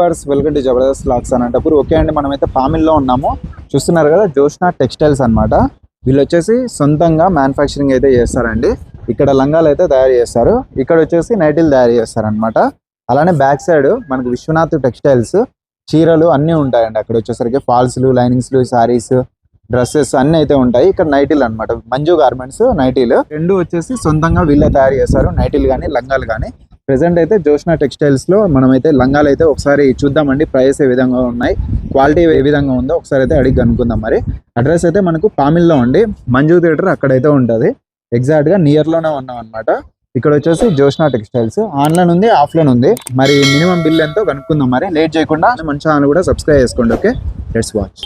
Verse welcome to Jabardasth లాక్స్ Anantapur okay అండి మనమైతే పామిల్లో ఉన్నాము. చూస్తున్నారు కదా జోష్నా టెక్స్టైల్స్ అన్నమాట. వీళ్ళు వచ్చేసి సొంతంగా మ్యానుఫ్యాక్చరింగ్ అయితే చేస్తారండి. ఇక్కడ లంగాలు అయితే తయారు చేస్తారు. ఇక్కడ వచ్చేసి నైటీలు తయారు చేస్తారనమాట అలానే బ్యాక్ సైడ్ మనకు విశ్వనాథ్ టెక్స్టైల్స్ చీరలు అన్నీ ఉంటాయండి. అక్కడ వచ్చేసరికి ఫాల్స్లు లైనింగ్స్లు సారీస్ డ్రెస్సెస్ అన్ని అయితే ఉంటాయి. ఇక్కడ నైటీలు అన్నమాట. మంజు గార్మెంట్స్ నైటీలు. రెండు వచ్చేసి సొంతంగా వీళ్ళే తయారు చేస్తారు. నైటీలు కానీ లంగాలు కానీ ప్రెసెంట్ అయితే జోష్నా టెక్స్టైల్స్లో మనమైతే లంగాలు అయితే ఒకసారి చూద్దామండి. ప్రైస్ ఏ విధంగా ఉన్నాయి? క్వాలిటీ ఏ విధంగా ఉందో ఒకసారి అయితే అడిగి కనుక్కుందాం మరి. అడ్రస్ అయితే మనకు పామిల్లో ఉండి మంజు థియేటర్ అక్కడైతే ఉంటుంది. ఎగ్జాక్ట్గా నియర్లోనే ఉన్నాం అనమాట ఇక్కడ వచ్చేసి జోష్నా టెక్స్టైల్స్ ఆన్లైన్ ఉంది ఆఫ్లైన్ ఉంది. మరి మినిమం బిల్ ఎంతో కనుక్కుందాం మరి. లేట్ చేయకుండా మన ఛానల్ కూడా సబ్స్క్రైబ్ చేసుకోండి ఓకే లెట్స్ వాచ్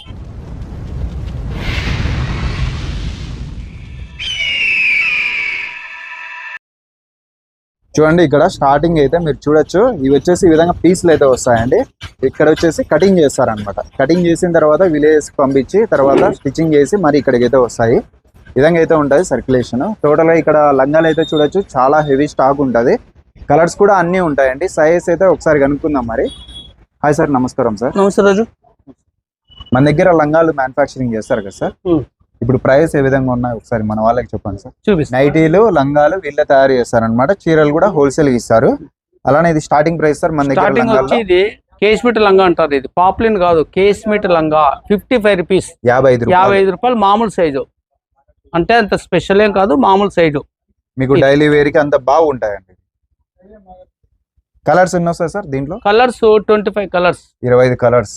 చూడండి ఇక్కడ స్టార్టింగ్ అయితే మీరు చూడొచ్చు. ఇవి వచ్చేసి ఈ విధంగా పీసులు అయితే వస్తాయండి. ఇక్కడ వచ్చేసి కటింగ్ చేస్తారనమాట కటింగ్ చేసిన తర్వాత విలేజ్ పంపించి తర్వాత స్టిచ్చింగ్ చేసి మరి ఇక్కడికి అయితే వస్తాయి. విధంగా అయితే ఉంటుంది సర్క్యులేషన్ టోటల్గా ఇక్కడ లంగాలు అయితే చూడొచ్చు. చాలా హెవీ స్టాక్ ఉంటుంది. కలర్స్ కూడా అన్నీ ఉంటాయండి. సైజ్ అయితే ఒకసారి కనుక్కుందాం మరి. హాయ్ సార్ నమస్కారం సార్ నమస్తే రాజు. మన దగ్గర లంగాలు మ్యానుఫ్యాక్చరింగ్ చేస్తారు కదా సార్. ఇప్పుడు ప్రైస్ ఏ విధంగా ఉన్నాయి ఒకసారి మన వాళ్ళకి చెప్పండి సార్. చూపిస్తా నైటీలు లంగాలు వీళ్ళే తయారు చేస్తారన్నమాట. చీరలు కూడా హోల్సేల్ ఇస్తారు. అలానే ఇది స్టార్టింగ్ ప్రైస్ సార్ మన దగ్గర ఇది కేస్మిట్ లంగా అంటారు ఇది. పాపులిన్ కాదు కేస్మిట్ లంగా. ఫిఫ్టీ ఫైవ్ రూపీస్ యాభై ఐదు యాభై రూపాయలు ఐదు రూపాయలు మామూలు సైజు అంటే అంత స్పెషల్ ఏం కాదు మామూలు సైజు మీకు డైలీ వేర్కి అంత బాగుంటాయండి కలర్స్ ఎన్ని వస్తాయి సార్ దీంట్లో? కలర్స్ ట్వంటీ ఫైవ్ కలర్స్ ఇరవై ఐదు కలర్స్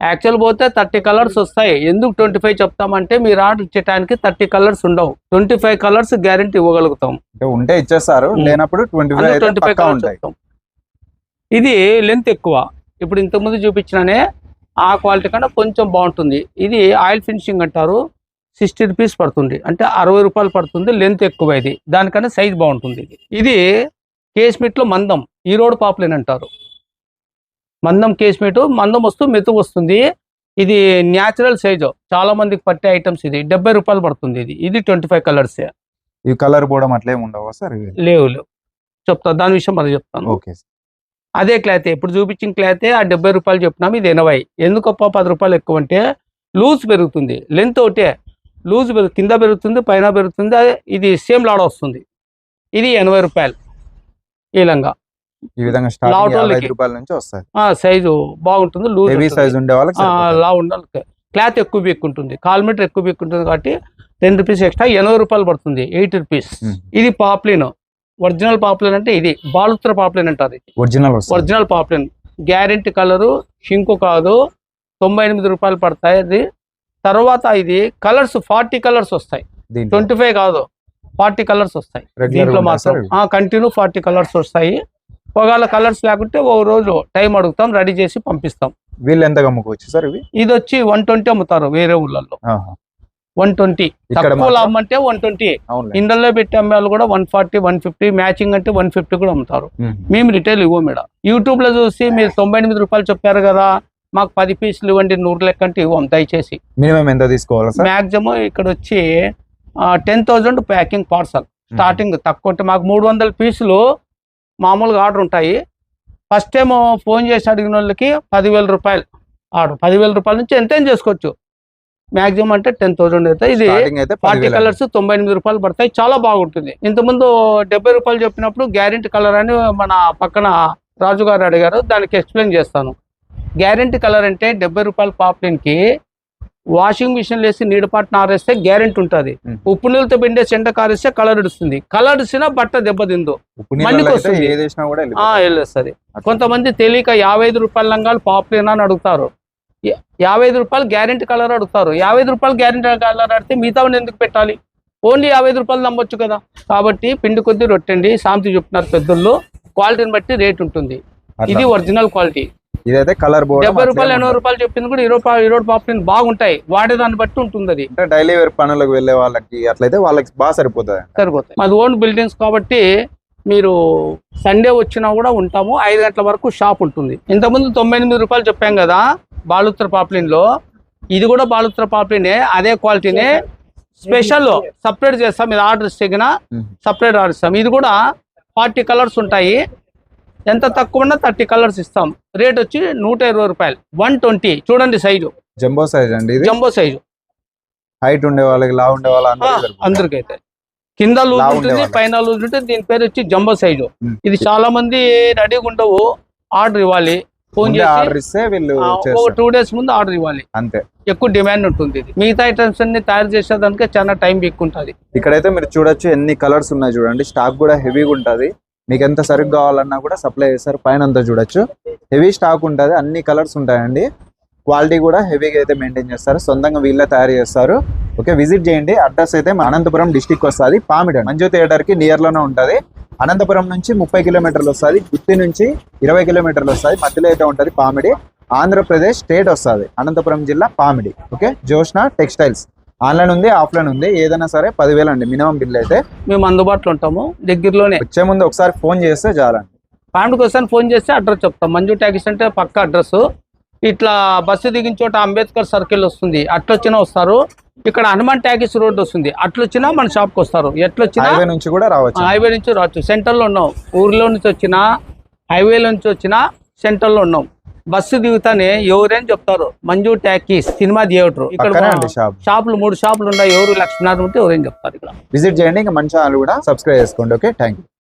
యాక్చువల్ పోతే థర్టీ కలర్స్ వస్తాయి. ఎందుకు ట్వంటీ ఫైవ్ చెప్తామంటే మీరు ఆర్డర్ ఇచ్చేటానికి థర్టీ కలర్స్ ఉండవు. ట్వంటీ ఫైవ్ కలర్స్ గ్యారంటీ ఇవ్వగలుగుతాం ఉంటే ఇచ్చేస్తారు. లేనప్పుడు ట్వంటీ ఫైవ్ కలర్స్ ఇది లెంత్ ఎక్కువ. ఇప్పుడు ఇంతకుముందు చూపించినానే ఆ క్వాలిటీ కన్నా కొంచెం బాగుంటుంది. ఇది ఆయిల్ ఫినిషింగ్ అంటారు. సిక్స్టీ రూపీస్ పడుతుంది. అంటే అరవై రూపాయలు పడుతుంది లెంత్ ఎక్కువ ఇది. దానికన్నా సైజ్ బాగుంటుంది ఇది. ఇది కేస్మిట్లో మందం. ఈ రోడ్ పాపులేన్ అంటారు. మందం కేస్మిట్ మందం వస్తూ మెత్తు వస్తుంది. ఇది న్యాచురల్ సైజు. చాలా మందికి పట్టే ఐటమ్స్ ఇది. డెబ్బై రూపాయలు పడుతుంది ఇది. ఇది ట్వంటీ ఫైవ్ కలర్స్. ఈ కలర్ పోవడం అట్లేం ఉండవు సార్? లేవు లేవు. చెప్తా దాని విషయం మరి చెప్తాను. ఓకే అదే క్లాత్ ఇప్పుడు చూపించిన క్లాతే ఆ డెబ్బై రూపాయలు చెప్పినాం ఇది ఎనభై. ఎందుకప్ప పది రూపాయలు ఎక్కువ అంటే లూజ్ పెరుగుతుంది. లెంత్ ఒకటే. లూజ్ పెరుగు కింద పెరుగుతుంది పైన పెరుగుతుంది అదే ఇది సేమ్ లాడ వస్తుంది. ఇది ఎనభై రూపాయలు. ఈ లంగా. ఈ విధంగా స్టార్టింగ్ రూపాయలు నుంచి వస్తాయి. ఆ సైజు బాగుంటుంది లూజ్ హెవీ సైజ్ ఉండే వాళ్ళకి. లా ఉండాలి. క్లాత్ ఎక్కువ బిక్ ఉంటుంది. కాల్ మీటర్ ఎక్కువ బిక్ ఉంటుంది కాబట్టి టెన్ రూపీస్ ఎక్స్ట్రా ఎనభై రూపాయలు పడుతుంది ఎయిటీ రూపీస్ మ్మ్. ఇది పాప్లిన్ ఒరిజినల్ పాప్లిన్ అంటే ఇది బాలుత్ర పాప్లిన్ అంటారు original original popular guarantee colour shrink కాదు తొంభై ఎనిమిది రూపాయలు పడతాయి అది. తర్వాత ఇది కలర్స్ ఫార్టీ కలర్స్ వస్తాయి. ట్వంటీ ఫైవ్ కాదు ఫార్టీ కలర్స్ వస్తాయి. దీంట్లో మాత్రం? కంటిన్యూ ఫార్టీ కలర్స్ వస్తాయి. ఒకవేళ కలర్స్ లేకుంటే ఓ రోజు టైం అడుగుతాం రెడీ చేసి పంపిస్తాం. వీళ్ళు ఎంత అమ్ముకోవచ్చు సార్ ఇవి? ఇది వచ్చి వన్ ట్వంటీ అమ్ముతారు వేరే ఊళ్ళల్లో. One twenty. తక్కువ మాత్రం- అమ్మంటే వన్ ట్వంటీ. ఇండల్లో పెట్టి అమ్మే వాళ్ళు కూడా one forty one fifty matching అంటే వన్ ఫిఫ్టీ కూడా అమ్ముతారు. మ్మ్. రిటైల్ ఇవ్వం మేడం. యూట్యూబ్లో చూసి మీరు తొంభై ఎనిమిది రూపాయలు చెప్పారు కదా మాకు పది పీసులు ఇవ్వండి నూరు లెక్క అంటే ఇవ్వం దయచేసి. మినిమం ఎంత తీసుకోవాలి మాక్సిమం ఇక్కడ వచ్చి ten thousand packing parcel. Starting తక్కువ అంటే మాకు మూడు వందల పీసులు మామూలుగా ఆర్డర్ ఉంటాయి. ఫస్ట్ టైం ఫోన్ చేసి అడిగిన వాళ్ళకి పదివేల రూపాయలు ఆర్డర్. పదివేల రూపాయల నుంచి ఎంతైనా చేసుకోవచ్చు. మాక్సిమం అంటే టెన్ థౌజండ్ అయితే ఇది ఫార్టీ కలర్స్ తొంభై ఎనిమిది రూపాయలు పడతాయి. చాలా బాగుంటుంది. ఇంతకుముందు డెబ్బై రూపాయలు చెప్పినప్పుడు గ్యారెంటీ కలర్ అని మన పక్కన రాజు గారు అడిగారు. దానికి ఎక్స్ప్లెయిన్ చేస్తాను. గ్యారెంటీ కలర్ అంటే డెబ్బై రూపాయల పాప్లిన్కి వాషింగ్ మిషన్ వేసి నీడపాటు నారేస్తే గ్యారెంటీ ఉంటుంది. ఉప్పు నీళ్ళతో పిండేసి ఎండ కారేస్తే కలర్ ఇడుస్తుంది కలర్ ఇచ్చినా బట్ట దెబ్బతిందు వస్తుంది. వెళ్ళిపోతుంది. వెళ్ళేస్తుంది. కొంతమంది తెలియక యాభై ఐదు రూపాయల లంగాలు పాపులేనా అని అడుగుతారు. యాభై ఐదు రూపాయలు గ్యారెంటీ కలర్ అడుగుతారు. యాభై ఐదు రూపాయలు గ్యారెంటీ కలర్ అడిగితే మిగతా ఎందుకు పెట్టాలి? ఓన్లీ యాభై ఐదు రూపాయలు నమ్మొచ్చు కదా. కాబట్టి పిండి కొద్ది రొట్టండి. శాంతి చెప్తున్నారు పెద్దోళ్ళు. క్వాలిటీని బట్టి రేట్ ఉంటుంది. ఇది ఒరిజినల్ క్వాలిటీ. ఇదైతే కలర్ బోర్డు డెబ్బై రూపాయలు ఎనభై రూపాయలు చెప్పింది కూడా ఇరవై రూపాయలు ఇరవై పాపులేన్ బాగుంటాయి. వాడేదాన్ని బట్టి ఉంటుంది అది. అంటే డైలీ వేర్ పనులకు వెళ్ళే వాళ్ళకి అట్లయితే వాళ్ళకి బాగా సరిపోతుంది. సరిపోతాయి. మాది ఓన్ బిల్డింగ్స్ కాబట్టి మీరు సండే వచ్చినా కూడా ఉంటాము. ఐదు గంటల వరకు షాప్ ఉంటుంది. ఇంతకుముందు తొంభై ఎనిమిది రూపాయలు చెప్పాం కదా బాలుత్ర పాప్లిన్లో ఇది కూడా బాలుత్ర పాప్లినే అదే క్వాలిటీనే. స్పెషల్ సపరేట్ చేస్తాం. మీరు ఆర్డర్ ఇస్తే. సపరేట్ ఆర్డర్ ఇస్తాం. ఇది కూడా ఫార్టీ కలర్స్ ఉంటాయి. ఎంత తక్కువ ఉన్నా థర్టీ కలర్స్ ఇస్తాం. రేట్ వచ్చి నూట ఇరవై రూపాయలు. One twenty. చూడండి సైజు జంబో సైజ్ అండి ఇది? జంబో సైజు హైట్ ఉండే వాళ్ళకి లా ఉండే వాళ్ళ అందరికైతే. కింద లూజ్ ఉంటుంది. పైన లూజ్ ఉంటుంది దీని పేరు వచ్చి జంబో సైజు. ఇది చాలా మంది రెడీగా ఉండవు ఆర్డర్ ఇవ్వాలి. ఫోన్ చేసి ఒక టూ డేస్ ముందు ఆర్డర్ ఇవ్వాలి. అంతే. ఎక్కువ డిమాండ్ ఉంటుంది మిగతా ఐటమ్స్ అన్ని తయారు చేసేదానికి చాలా టైం ఉంటుంది. ఇక్కడైతే మీరు చూడొచ్చు ఎన్ని కలర్స్ ఉన్నాయి చూడండి. స్టాక్ కూడా హెవీగా ఉంటది. మీకు ఎంత సరుకు కావాలన్నా కూడా సప్లై చేస్తారు పైన అంతా చూడొచ్చు. హెవీ స్టాక్ ఉంటుంది అన్ని కలర్స్ ఉంటాయండి. క్వాలిటీ కూడా హెవీగా అయితే మెయింటైన్ చేస్తారు సొంతంగా వీళ్ళే తయారు చేస్తారు. ఓకే విజిట్ చేయండి. అడ్రస్ అయితే అనంతపురం డిస్టిక్ వస్తుంది పామిడ మంజు థియేటర్కి నియర్లోనే ఉంటది. అనంతపురం నుంచి ముప్పై కిలోమీటర్లు వస్తుంది గుత్తి నుంచి ఇరవై కిలోమీటర్లు వస్తుంది మధ్యలో అయితే ఉంటది పామిడి ఆంధ్రప్రదేశ్ స్టేట్ వస్తుంది అనంతపురం జిల్లా Pamidi okay Joshna textiles online ఉంది ఆఫ్లైన్ ఉంది. ఏదైనా సరే పదివేలు అండి మినిమం బిల్ అయితే. మేము అందుబాటులో ఉంటాము. దగ్గరలోనే. వచ్చే ముందు ఒకసారి ఫోన్ చేస్తే చాలండి. ఫ్యామిలీకి వస్తాను ఫోన్ చేస్తే అడ్రస్ చెప్తాం. మంజు ట్యాక్సీ అంటే పక్క అడ్రస్. ఇట్లా బస్సు దిగిన చోట అంబేద్కర్ సర్కిల్ వస్తుంది. అట్లొచ్చినా వస్తారు. ఇక్కడ హనుమాన్ ట్యాక్సీ రోడ్ వస్తుంది. అట్లొచ్చినా మన షాప్కి వస్తారు. ఎట్లొచ్చినా హైవే నుంచి కూడా రావచ్చు. హైవే నుంచి రావచ్చు. సెంటర్లో ఉన్నాం. ఊర్లో నుంచి వచ్చినా హైవే నుంచి వచ్చినా సెంటర్లో ఉన్నాం. బస్సు దిగుతానే ఎవరేం చెప్తారు? Manju talkies cinema theatre. ఇక్కడ షాపులు మూడు షాపులు ఉన్నాయి. ఎవరు లక్ష్మీనాథ్ ఉంటే ఎవరేం చెప్తారు ఇక్కడ. విజిట్ చేయండి ఇంకా మంచి ఛానల్ కూడా సబ్స్క్రైబ్ చేసుకోండి. Okay thank you